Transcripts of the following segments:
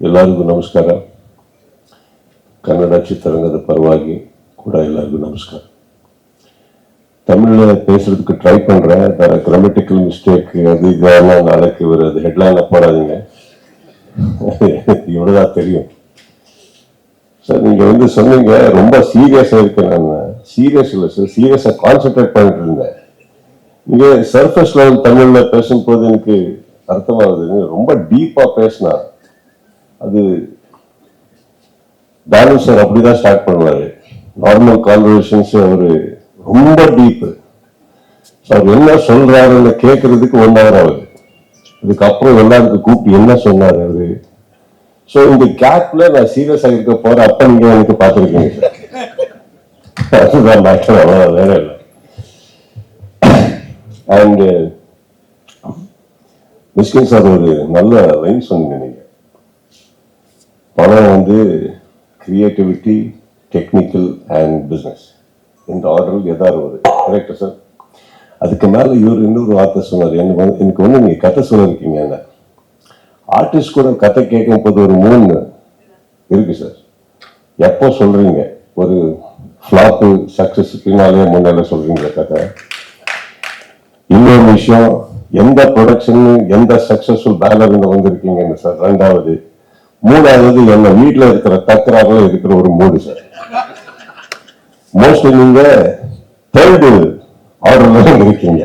ಎಲ್ಲರಿಗೂ ನಮಸ್ಕಾರ ಕನ್ನಡ ಚಿತ್ರರಂಗದ ಪರವಾಗಿ ಕೂಡ ಎಲ್ಲರಿಗೂ ನಮಸ್ಕಾರ தமிழ்ல பேசுறதுக்கு ட்ரை பண்றேன் கிராமட்டிக்கல் மிஸ்டேக் அது இதெல்லாம் நாளைக்கு ஒரு அது ஹெட்லைனை போடாதீங்க இவ்வளவுதான் தெரியும் சார் நீங்க வந்து சொன்னீங்க ரொம்ப சீரியஸா இருக்கேன் நான் சீரியஸ் இல்லை சார் சீரியஸா கான்சென்ட்ரேட் பண்ணிட்டு இருந்தேன் நீங்க சர்ஃபேஸ் லெவல் தமிழ்ல பேசும்போது எனக்கு அர்த்தமாகுது ரொம்ப டீப்பா பேசினா அது தானு சார் அப்படிதான் ஸ்டார்ட் பண்ணுவாரு. நார்மல் கான்வர்சேஷன்ஸ் அவரு ரொம்ப டீப்பு அவர் என்ன சொல்றாருன்னு கேட்கறதுக்கு ஒன் ஹவர் ஆகுது. இதுக்கப்புறம் எல்லாருக்கும் கூப்பிட்டு என்ன சொன்னார் அவரு? ஸோ இந்த கேப்ல நான் சீரியஸ் இருக்க போற அப்ப நீங்க எனக்கு பார்த்துருக்கீங்க. அதுதான் மேட்டர் அவ்வளோ வேற இல்லை. அண்ட் மிஸ்கின் சார் ஒரு நல்ல லைன் சொன்னீங்க நீங்க. பணம் வந்து கிரியேட்டிவிட்டி டெக்னிக்கல் அண்ட் பிஸ்னஸ் இந்த ஆர்டரில் எதாவது ஒரு? கரெக்டா சார் அதுக்கு மேலே இவர் இன்னொரு வார்த்தை சொன்னார். எனக்கு வந்து எனக்கு வந்து நீங்கள் கதை சொல்லியிருக்கீங்க என்ன? ஆர்டிஸ்ட் கூட கதை கேட்கும் போது ஒரு மூணு இருக்கு சார் எப்போ சொல்கிறீங்க ஒரு ஃப்ளாப்பு சக்ஸஸ் பின்னாலே முன்னால சொல்கிறீங்க கதை. இன்னொரு விஷயம் எந்த ப்ரொடக்ஷன் எந்த சக்ஸஸ்ஃபுல் பேனர் வந்திருக்கீங்கன்னு சார் ரெண்டாவது மூணாவது என்ன வீட்டுல இருக்கிற தக்கராறுல இருக்கிற ஒரு மூடு சார் மோஸ்ட்லி நீங்க தேர்டு ஆர்டர்ல தான் இருக்கீங்க.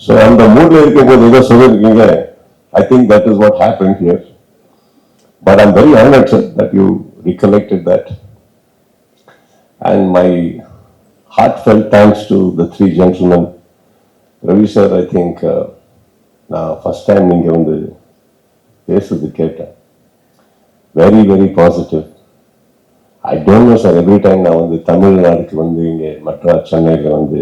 ஸோ அந்த மூட்ல இருக்கும்போது ஏதோ சொல்லியிருக்கீங்க I think that is what happen here but I'm very honoured sir that you recollected that and my heart fell thanks to the three gentleman Ravi sir I think நான் first time நீங்கள் வந்து பேசுறது கேட்டேன். Very very positive I don't know sir every time நான் வந்து தமிழ்நாடுக்கு வந்து இங்கே மற்ற சென்னையில் வந்து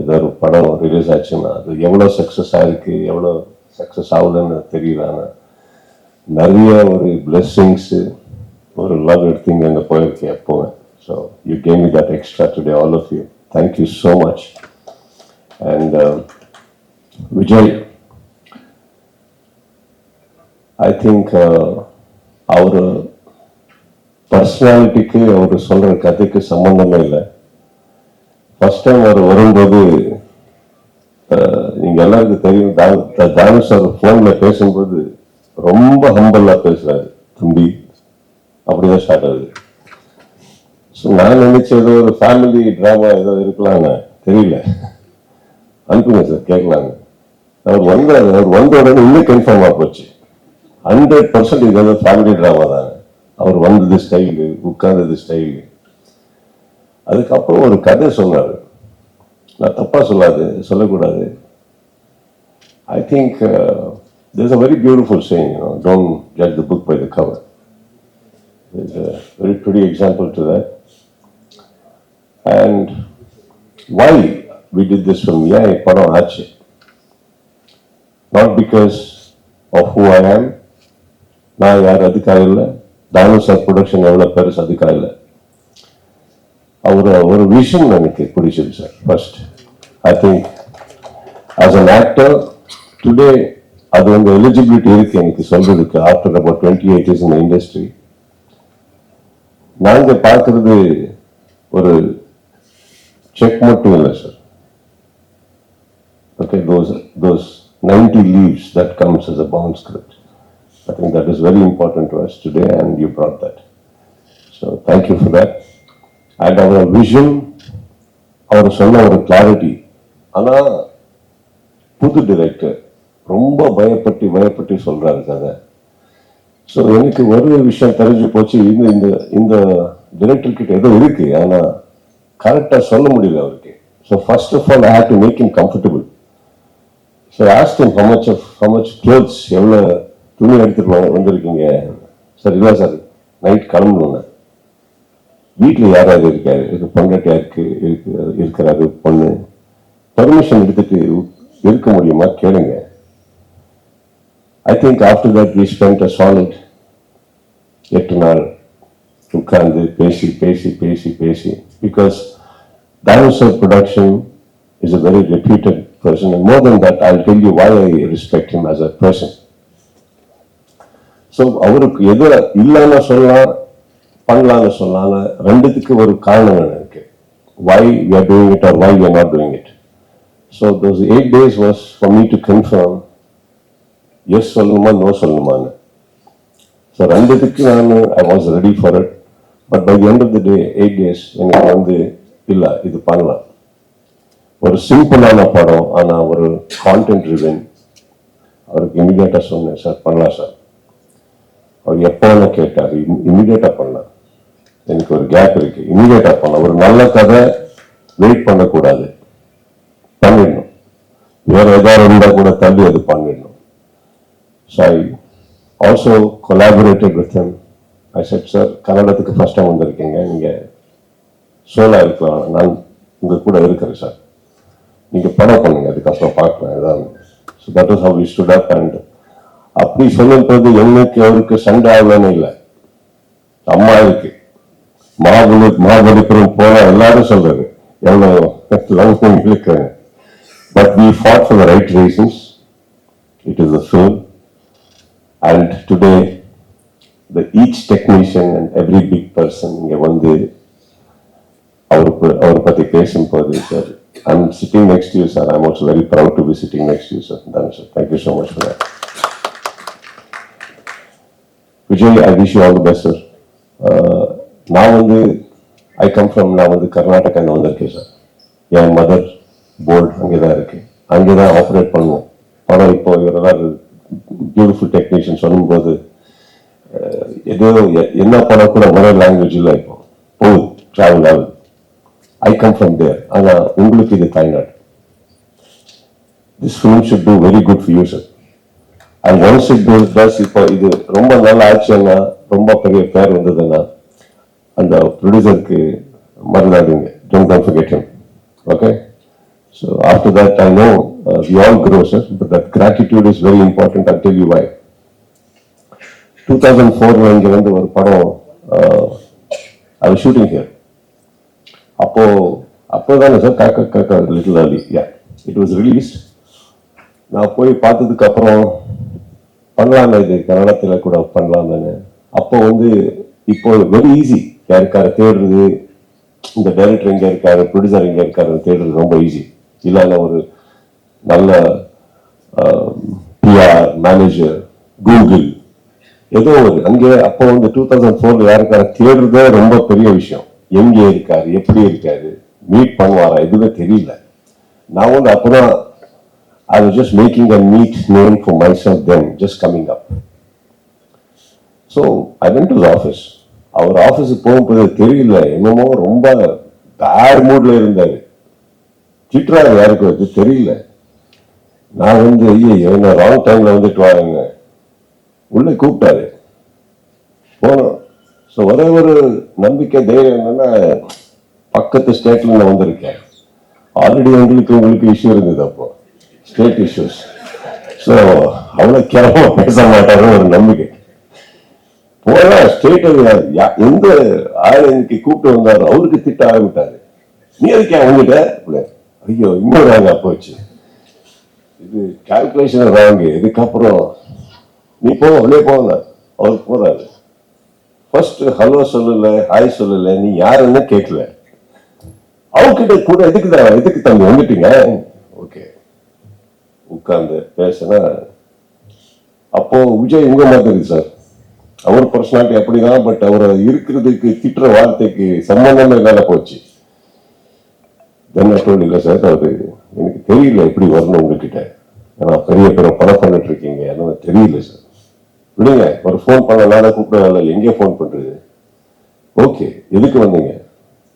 ஏதோ ஒரு படம் ரிலீஸ் ஆச்சுன்னா அது எவ்வளோ சக்ஸஸ் ஆகிருக்கு எவ்வளோ சக்ஸஸ் ஆகலன்னு தெரியல. ஆனால் நிறைய ஒரு பிளெஸ்ஸிங்ஸு ஒரு லவ் எடுத்து இங்கே அங்கே போயிருக்கு எப்போவும். So you came me that extra today all of you thank you so much and Vijay I think அவர் பர்சனாலிட்டிக்கு அவர் சொல்ற கதைக்கு சம்மந்தமே இல்லை. ஃபர்ஸ்ட் டைம் அவர் வரும்போது நீங்கள் எல்லாருக்கும் தெரியும் தானு சார் ஃபோனில் பேசும்போது ரொம்ப ஹம்பல்லா பேசுறாரு தம்பி. அப்படிதான் ஸ்டார்ட் ஆகுது. ஸோ நான் நினைச்ச ஏதோ ஒரு ஃபேமிலி ட்ராமா ஏதோ இருக்கலாம்னு தெரியல. அனுப்புங்க சார் கேட்கலாங்க அவர் வந்தாரு அவர் வந்த உடனே இன்னும் கன்ஃபார்ம் ஆக போச்சு. ஹண்ட்ரட் பர்சன்ட் இது வந்து ஃபேமிலி ட்ராமா தாங்க அவர் வந்தது ஸ்டைலு உட்கார்ந்தது ஸ்டைலு அதுக்கப்புறம் ஒரு கதை சொன்னார் நான் தப்பா சொல்லாது சொல்லக்கூடாது I think there's a very beautiful saying, you know, don't judge the book by the cover. There's a very pretty example to that. And why we did this film? Yeah, படம் ஆச்சு not because of who I am நான் யார் அதுக்காக இல்லை தானு sir production எவ்வளோ பெருசு அதுக்காக இல்லை அவர் ஒரு விஷன் எனக்கு பிடிச்சது sir first I think as an actor today அது வந்து எலிஜிபிலிட்டி இருக்கு எனக்கு சொல்றதுக்கு after about twenty eight years இந்த இண்டஸ்ட்ரி நாங்கள் பார்க்கறது ஒரு செக் மட்டும் இல்லை sir okay those those 90 leaves that comes as a bound script. I think that is very important to us today and you brought that. So thank you for that. And our vision அவர் சொன்ன ஒரு clarity ஆனால் புது director ரொம்ப பயப்பட்டு பயப்பட்டு சொல்கிறாரு கதை ஸோ எனக்கு ஒரு விஷயம் தெரிஞ்சு போச்சு. இந்த இந்த இந்த டிரெக்டர்கிட்ட ஏதோ இருக்கு. ஆனால் கரெக்டாக சொல்ல முடியல அவருக்கு. So first of all I have to make him comfortable so asked him how much of எவ்வளோ துணி எடுத்துட்டு வ- வந்திருக்கீங்க. சார் இல்லை சார் நைட் கிளம்பணும் வீட்டில் யார் யார் இருக்காரு? இது பொண்டாட்டியா இருக்கு இருக்கு இருக்கிறாரு பொண்ணு? பர்மிஷன் எடுத்துட்டு இருக்க முடியுமா? கேளுங்க. I think after that we spend a solid எட்டு நாள் உட்கார்ந்து பேசி பேசி பேசி பேசி. Because Dinosaur production. Is a very reputed person, and more than that, I'll tell you why I respect him as a person. So அவருக்கு எதிர இல்லைன்னு சொல்லலாம் பண்ணலான்னு சொல்லலாம் ரெண்டுத்துக்கு ஒரு காரணம் இருக்கு. Why we are doing it or why we are not doing it so those eight days was for me to confirm yes சொல்லணுமா நோ சொல்லணுமான்னு. ஸோ ரெண்டுத்துக்கு நான் I was ready for it but by end of the day eight days எனக்கு வந்து இல்லை இது பண்ணலாம். ஒரு சிம்பிளான படம் ஆனால் ஒரு கான்டென்ட் ரிவன் அவருக்கு இமீடியட்டாக சொன்னேன் சார் பண்ணலாம் சார். அவர் எப்போ வேணா கேட்டார் இமீடியட்டாக பண்ணலாம். எனக்கு ஒரு கேப் இருக்கு. இமீடியட்டாக பண்ண ஒரு நல்ல கதை வெயிட் பண்ணக்கூடாது. பண்ணிடணும். வேற ஏதாவது இருந்தால் கூட தள்ளி அது பண்ணிடணும். So I also collaborated with him I said sir கன்னடத்துக்கு first time வந்திருக்கீங்க. நீங்கள் சோலா இருக்கலாம். நான் உங்க கூட இருக்கிறேன் சார் நீங்க படம் பண்ணுங்க. அதுக்கப்புறம் பார்க்கலாம். ஏதாவது. So that is how we stood up and அப்படி சொல்லுன்றது என்னைக்கு அவருக்கு சண்டை ஆகலன்னு இல்லை. அம்மா இருக்கு. மாபலி மாபலிபுரம் போல எல்லாரும் சொல்றது எவ்வளவு love but we fought for the right reasons it is a film and today the each technician and every big person இங்க வந்து அவருக்கு அவரை பத்தி பேசும்போது sir I'm sitting next you sir I'm also very proud to be sitting next you sir தான் sir thank you so much for Vijay I wish you all the best sir நான் வந்து I come from நான் வந்து கர்நாடகா வந்திருக்கேன் sir என் mother board அங்கே தான் இருக்கு. அங்கே தான் ஆப்ரேட் பண்ணுவோம். படம் இப்போ இவரெல்லாம் பியூட்டிஃபுல் டெக்னீஷியன் சொல்லும்போது ஏதோ என்ன படம் கூட ஒரே லாங்குவேஜில் இப்போ. போகுது ட்ராவல் ஆகுது. ஐ கம் ஃப்ரம் தேர் ஆனால் உங்களுக்கு இது தாய்நாடு. This film should do very good few sir and once it do இப்போ இது ரொம்ப நல்ல ஆச்சுன்னா ரொம்ப பெரிய பேர் வந்ததுன்னா அந்த ப்ரொடியூசருக்கு மறுநாடுங்க don't don't okay so after that I know we all grow sir but that gratitude is very important at tell you why two thousand ஃபோரில் இங்கே வந்து ஒரு படம் ஐ ஷூட்டிங் ஹியர் அப்போ அப்போதானே sir Kaakha Kaakha little early yeah it was released நான் போய் பார்த்ததுக்கு அப்புறம் பண்ணலாமே இது கன்னடத்தில் கூட பண்ணலாம் தானே அப்போ வந்து இப்போ வெரி ஈஸி யாருக்கார தேடுறது இந்த டைரக்டர் எங்கே இருக்காரு ப்ரொடியூசர் எங்கே இருக்காரு தேடுறது ரொம்ப ஈஸி இல்லைன்னா ஒரு நல்ல பிஆர் மேனேஜர் கூகுள் ஏதோ ஒரு அங்கே அப்போ வந்து டூ தௌசண்ட் ஃபோர்ல யாருக்கார தேடுறதே ரொம்ப பெரிய விஷயம். எங்கே இருக்காரு எப்படி இருக்காரு மீட் பண்ணுவாரா எதுவுமே தெரியல. நான் வந்து அப்போதான் I was just making a neat name for myself then, just coming up. So I went to his office. அவர் ஆஃபீஸுக்கு போகும்போது தெரியல. என்னமோ ரொம்ப பேட் மூட்ல இருந்தாரு. திட்டுறாரு யாருக்கு அது தெரியல. நான் வந்து ஐயோ என்ன ராங் டைம்ல வந்துட்டு வாங்க உள்ளே கூப்பிட்டாரு. போனோம். ஸோ ஒரே ஒரு நம்பிக்கை தைரியம் என்னன்னா பக்கத்து ஸ்டேட்ல நான் வந்திருக்கேன். ஆல்ரெடி உங்களுக்கு உங்களுக்கு இஷ்யூ இருந்தது அப்போ. ஸ்டேட் இஷ்யூஸ் ஸோ அவ்வளோ கேவலமா பேச மாட்டாருன்னு ஒரு நம்பிக்கை. போனா ஸ்டேட் எந்த ஆள் இன்னைக்கு கூப்பிட்டு வந்தாரோ அவருக்கு திட்ட ஆரம்பிட்டாரு நீ எதுக்கே அவங்ககிட்ட ஐயோ இன்னும் ராங்க போச்சு. இது கால்குலேஷன் ராங்கு இதுக்கப்புறம் நீ போ உள்ளே போங்க அவர் போறாரு. ஃபர்ஸ்ட் ஹலோ சொல்லல ஹாய் சொல்லல நீ யாருன்னு கேட்கல அவர்கிட்ட கூட எதுக்கு தான் எதுக்கு தம்பி வந்துட்டீங்க? உட்கார்ந்து பேசினா அப்போ விஜய் உங்க மாதிரி சார். அவர் பர்சனாலிட்டி அப்படிதான் பட் அவர் இருக்கிறதுக்கு திட்டுற வார்த்தைக்கு சம்பந்தமே வேலை போச்சு. தென்ன டோல் இல்லை சார் அது எனக்கு தெரியல எப்படி வரணும் உங்ககிட்ட. ஏன்னா பெரிய பெரிய படம் பண்ணிட்டு இருக்கீங்க அதனால தெரியல சார். விடுங்க ஒரு ஃபோன் பண்ண நானே கூப்பிட எங்கே ஃபோன் பண்றது? ஓகே எதுக்கு வந்தீங்க?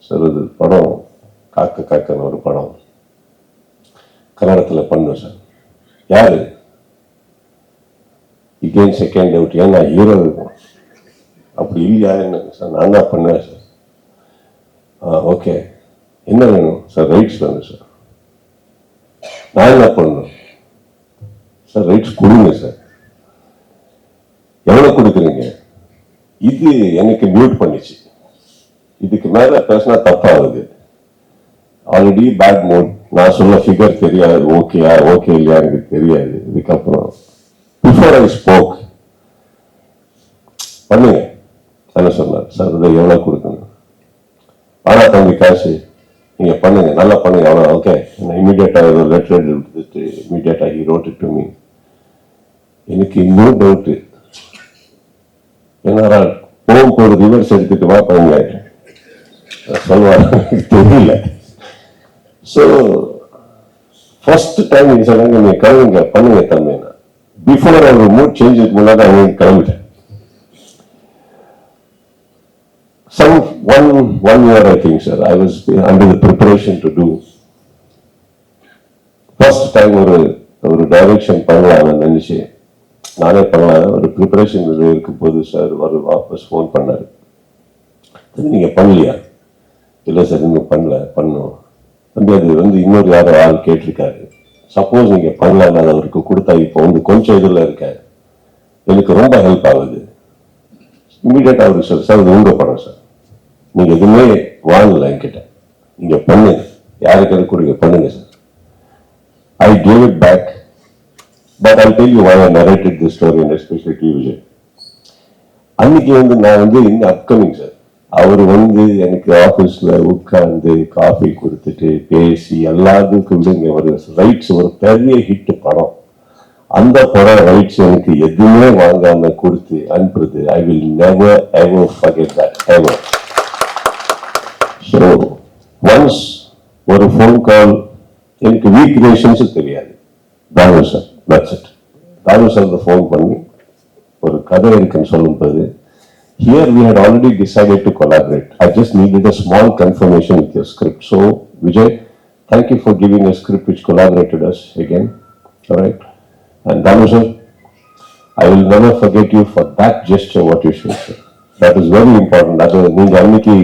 சார் அது படம் காக்க காக்கன்னு ஒரு படம். கன்னடத்தில் பண்ணோம் சார். யாரு? இகேன் செகண்ட் அவுட் ஏன்னா ஹீரோ இருக்கும் அப்படி இல்லையா? என்ன சார் நான் தான் பண்ணேன் சார் ஆ ஓகே என்ன வேணும்? சார் ரைட்ஸ் வேணும் சார் நான் என்ன பண்ணணும்? சார் ரைட்ஸ் கொடுங்க சார் எவ்வளோ கொடுக்குறீங்க? இது எனக்கு மியூட் பண்ணிச்சு. இதுக்கு மேலே பேசினா தப்பாகுது. ஆல்ரெடி பேட் மோட் நான் சொன்ன ஃபிகர் தெரியாது ஓகேயா ஓகே இல்லையா எனக்கு தெரியாது. இதுக்கப்புறம் பிஃபோர் ஐ ஸ்போக் பண்ணுங்க. என்ன சொன்னார். சார் இதை எவ்வளோ கொடுக்கணும்? ஆனால் தம்பி காசு நீங்கள் பண்ணுங்க. நல்லா பண்ணுங்க. அவ்வளோ ஓகே நான் இமீடியட்டாக லெட்டர் எடுத்துட்டு இமீடியட்டாக ஹீ ரோட் டு மீ எனக்கு இன்னும் டவுட்டு என்னடா போகும்போது ரிவர்ஸ் எடுத்துட்டு வா பண்ணுங்க சொல்லுவார்? தெரியல. ஸோ ஃபர்ஸ்ட் டைம் நீ சொன்னாங்க நீங்கள் கிளம்புங்க பண்ணுங்க தம்பினா பிஃபோர் அவர் மூட் சேஞ்சுக்கு முன்னாடி அவங்க கிளம்பிட்டேன். Some one one year I think sir. I was under the preparation to do. First time ஒரு ஒரு டைரக்ஷன் பண்ணலாம்னு நினைச்சு நானே பண்ணலாம் ஒரு ப்ரிப்பரேஷன் இருக்கும் போது சார் ஒரு வாபஸ் ஃபோன் பண்ணாரு. நீங்கள் பண்ணலையா? இல்லை சார் இன்னும் பண்ணல பண்ணுவோம் வந்து அது வந்து இன்னொரு யாரோ ஆள் கேட்டிருக்காரு. சப்போஸ் நீங்கள் பண்ணலாம் அது அவருக்கு கொடுத்தா இப்போ வந்து கொஞ்சம் இதில் இருக்காரு. எனக்கு ரொம்ப ஹெல்ப் ஆகுது. இமீடியட்டா அவருக்கு சார் சார் இது உங்க படம் சார். நீங்கள் எதுவுமே வாங்கல என்கிட்ட. நீங்கள் பண்ணுங்க. யாருக்கு அது கொடுங்க பண்ணுங்க sir. I gave it back but I tell you why I narrated the story and especially the Vijay அன்னைக்கு வந்து நான் வந்து இந்த அப்கமிங் சார்? அவர் வந்து எனக்கு ஆபீஸ்ல உட்கார்ந்து காஃபி கொடுத்துட்டு பேசி எல்லாத்துக்கும் ஒரு ரைட்ஸ் ஒரு பெரிய ஹிட் படம். அந்த படம் ரைட்ஸ் எனக்கு எதுவுமே வாங்காம கொடுத்து அனுப்புறது. I will never ever forget that ever so once ஒரு ஃபோன் கால் எனக்கு வீக் ரேஷன்ஸும் தெரியாது. Thanu sir that's it Thanu sir phone பண்ணி ஒரு கதை இருக்குன்னு சொல்லும்போது here we had already decided to collaborate i just needed a small confirmation with your script so vijay thank you for giving a script which collaborated us again all right and danu sir i will never forget you for that gesture what you showed sir that is very important அது நீங்க அன்னைக்கு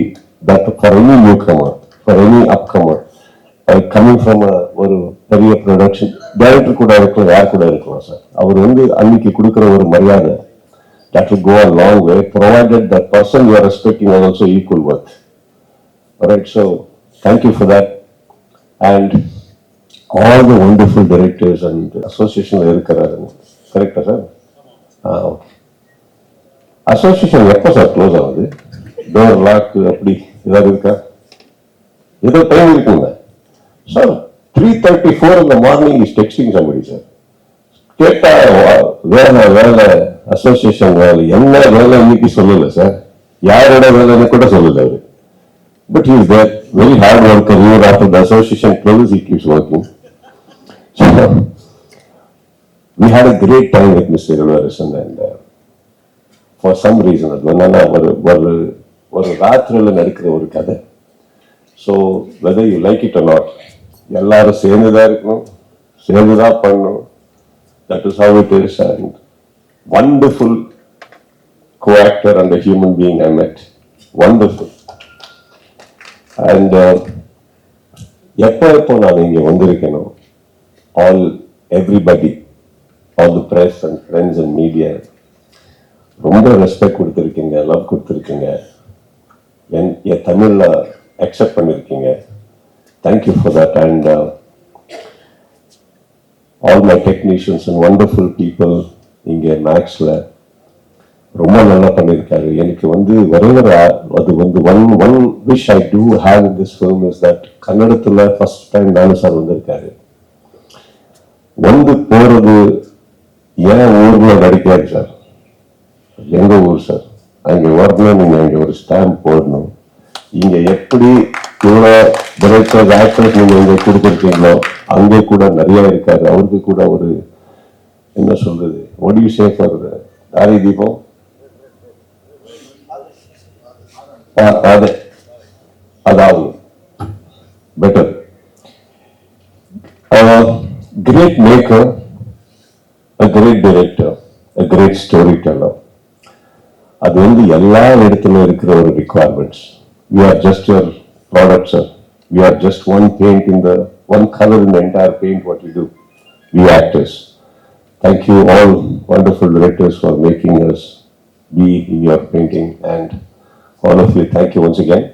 that for any newcomer for any upcomer uh, coming from a ஒரு பெரிய production director கூட இருக்கலாம் யார் கூட இருக்கலாம் சார் அவர் வந்து அன்னைக்கு கொடுக்குற ஒரு மரியாதை that will go a long way provided the person you are respecting is also equal worth all right so thank you for that and all the wonderful directors and association இருக்கிறாரு கரெக்டா sir ஆ okay association எப்போ sir close ஆகுது door lock அப்படி ஏதாவது இருக்கா ஏதோ time இருக்குங்க sir three thirty four இந்த morning is texting somebody sir கேட்டா வேலை வேலை அசோசியேஷன் வேலை. என்ன வேலை இன்னைக்கு சொல்லல சார் யாரோட வேலைன்னு கூட சொல்லல அவரு. But is there very hard worker year after the association close he keeps working we had a great time with with Mr. And for some reason அது என்னன்னா ஒரு ஒரு ஒரு ராத்திரில நடக்கிற ஒரு கதை. So whether you like it not எல்லாரும் சேர்ந்துதான் இருக்கணும். சேர்ந்துதான் பண்ணணும். That is how it is and wonderful co-actor and a human being I met. Wonderful. And uh, எப்போ எப்போ நான் இங்கே வந்திருக்கேனோ all everybody all the press and friends and media ரொம்ப ரெஸ்பெக்ட் கொடுத்துருக்கீங்க லவ் கொடுத்துருக்கீங்க என் என் தமிழில் அக்செப்ட் பண்ணியிருக்கீங்க thank you for that and all my technicians and wonderful people இங்கே மேக்ஸில் ரொம்ப நல்லா பண்ணியிருக்காரு. எனக்கு வந்து ஒரே அது வந்து one one wish I do have in this film is that கன்னடத்தில் ஃபர்ஸ்ட் டைம் நானு சார் வந்திருக்காரு. வந்து போகிறது ஏன் ஊரில் நடிக்காரு சார் எங்கள் ஊர் சார் அங்கே வரணும் நீங்கள் அங்கே ஒரு ஸ்டாம்ப் போடணும். இங்கே எப்படி இவ்வளோ டைரக்டர்ஸ் ஆக்டர்ஸ் நீங்கள் இங்க கொடுத்துருக்கீங்களோ அங்கே கூட நிறைய இருக்காரு. அவருக்கு கூட ஒரு என்ன சொல்றது ஒடிவு சேஃபர் தாரி தீபம் அது அதாவது better great maker a great great a great story teller அது வந்து எல்லா இடத்துல இருக்கிற ஒரு requirements. You are just your products sir we are just one paint in the one color in the entire paint what we do we actors. Thank you all wonderful directors for making us be in your painting and all of you thank you once again